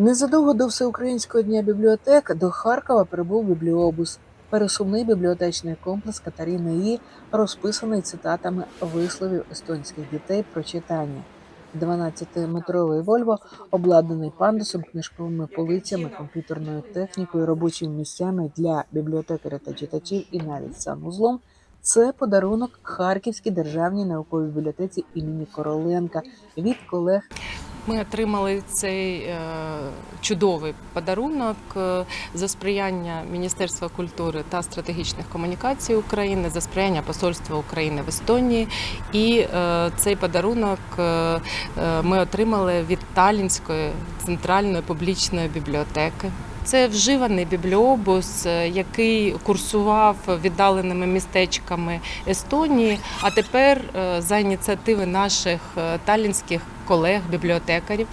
Незадовго до Всеукраїнського дня бібліотек до Харкова прибув бібліобус. Пересувний бібліотечний комплекс Катерини І розписаний цитатами висловів естонських дітей про читання. 12-метровий Вольво обладнаний пандусом, книжковими полицями, комп'ютерною технікою, робочими місцями для бібліотекаря та читачів і навіть санузлом. Це подарунок Харківській державній науковій бібліотеці імені Короленка від колег Ми отримали цей е, чудовий подарунок е, за сприяння Міністерства культури та стратегічних комунікацій України, за сприяння Посольства України в Естонії. І е, цей подарунок ми отримали від Талінської центральної публічної бібліотеки. Це вживаний бібліобус, е, який курсував віддаленими містечками Естонії. А тепер е, за ініціативи наших е, талінських колег, бібліотекарів,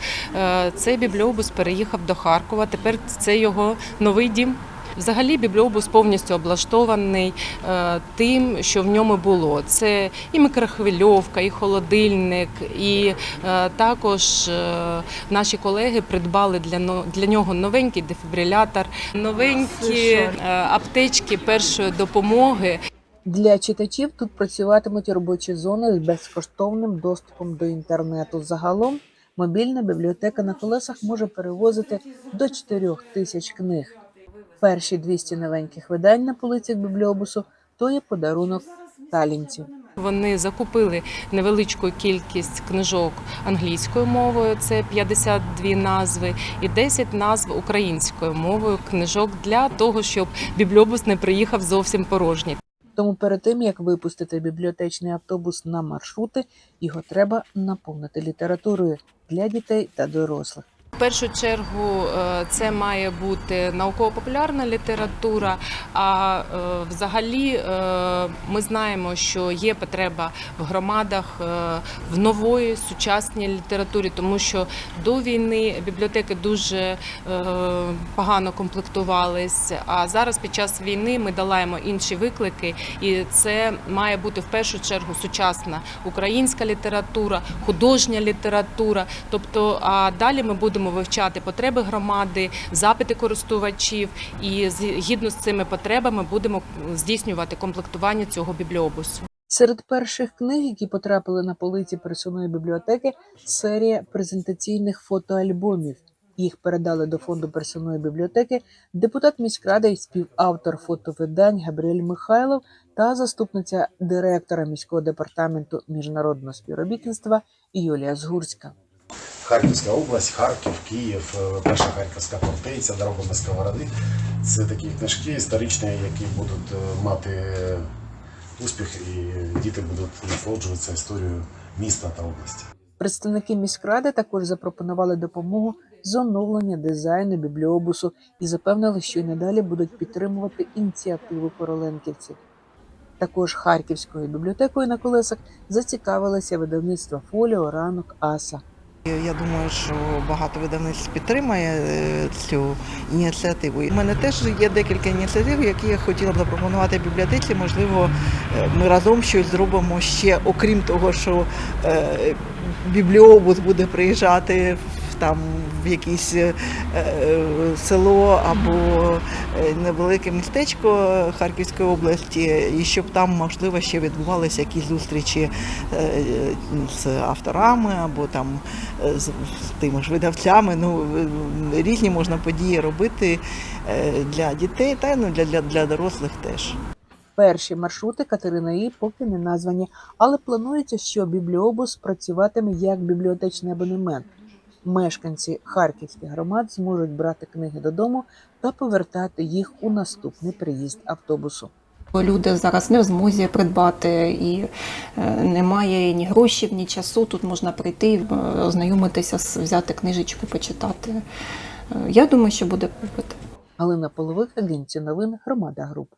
цей бібліобус переїхав до Харкова. Тепер це його новий дім. Взагалі бібліобус повністю облаштований е, тим, що в ньому було. Це і мікрохвильовка, і холодильник, і е, також е, наші колеги придбали для, но- для нього новенький дефібрилятор, новенькі аптечки першої допомоги. Для читачів тут працюватимуть робочі зони з безкоштовним доступом до інтернету. Загалом мобільна бібліотека на колесах може перевозити до 4 тисяч книг. Перші 200 новеньких видань на полицях бібліобусу то є подарунок талінців. Вони закупили невеличку кількість книжок англійською мовою, це 52 назви, і 10 назв українською мовою книжок для того, щоб бібліобус не приїхав зовсім порожній. Тому перед тим як випустити бібліотечний автобус на маршрути, його треба наповнити літературою для дітей та дорослих. В першу чергу е, це має бути науково-популярна література. А е, взагалі е, ми знаємо, що є потреба в громадах в нової сучасній літературі, тому що до війни бібліотеки дуже погано комплектувались. А зараз під час війни ми долаємо інші виклики, і це має бути в першу чергу сучасна українська література, художня література. Тобто, а далі ми будемо вивчати потреби громади, запити користувачів, і згідно з цими потребами будемо здійснювати комплектування цього бібліобусу. Серед перших книг, які потрапили на полиці пересувної бібліотеки, серія презентаційних фотоальбомів. Їх передали до фонду пересувної бібліотеки депутат міськради і співавтор фотовидань Габріель Михайлов та заступниця директора міського департаменту міжнародного співробітництва Юлія Згурська. Харківська область, Харків, Київ, е, перша харківська фортеця, дорога без сковороди. Це такі книжки історичні, які будуть е, мати успіх, і діти будуть насолоджуватися історією міста та області. Представники міськради також запропонували допомогу з оновлення дизайну бібліобусу і запевнили, що й надалі будуть підтримувати ініціативу короленківців. Також Харківською бібліотекою на колесах зацікавилися видавництва Фоліо, ранок, Аса. Я думаю, що багато видавництв підтримає е, цю ініціативу. У мене теж є декілька ініціатив, які я хотіла б запропонувати бібліотеці. Можливо, е, ми разом щось зробимо ще, окрім того, що е, бібліобус буде приїжджати там в якесь е, е, село або е, невелике містечко Харківської області, і щоб там можливо ще відбувалися якісь зустрічі з авторами або там з, тими ж видавцями. Ну різні можна події робити для дітей та ну для, для, для дорослих теж. Перші маршрути Катерина І поки не названі, але планується, що бібліобус працюватиме як бібліотечний абонемент. Мешканці харківських громад зможуть брати книги додому та повертати їх у наступний приїзд автобусу. Люди зараз не в змозі придбати і е, немає ні грошей, ні часу. Тут можна прийти, е, ознайомитися, взяти книжечку, почитати. Е, Я думаю, що буде попит. Галина Половик, агенція новин Громада Груп.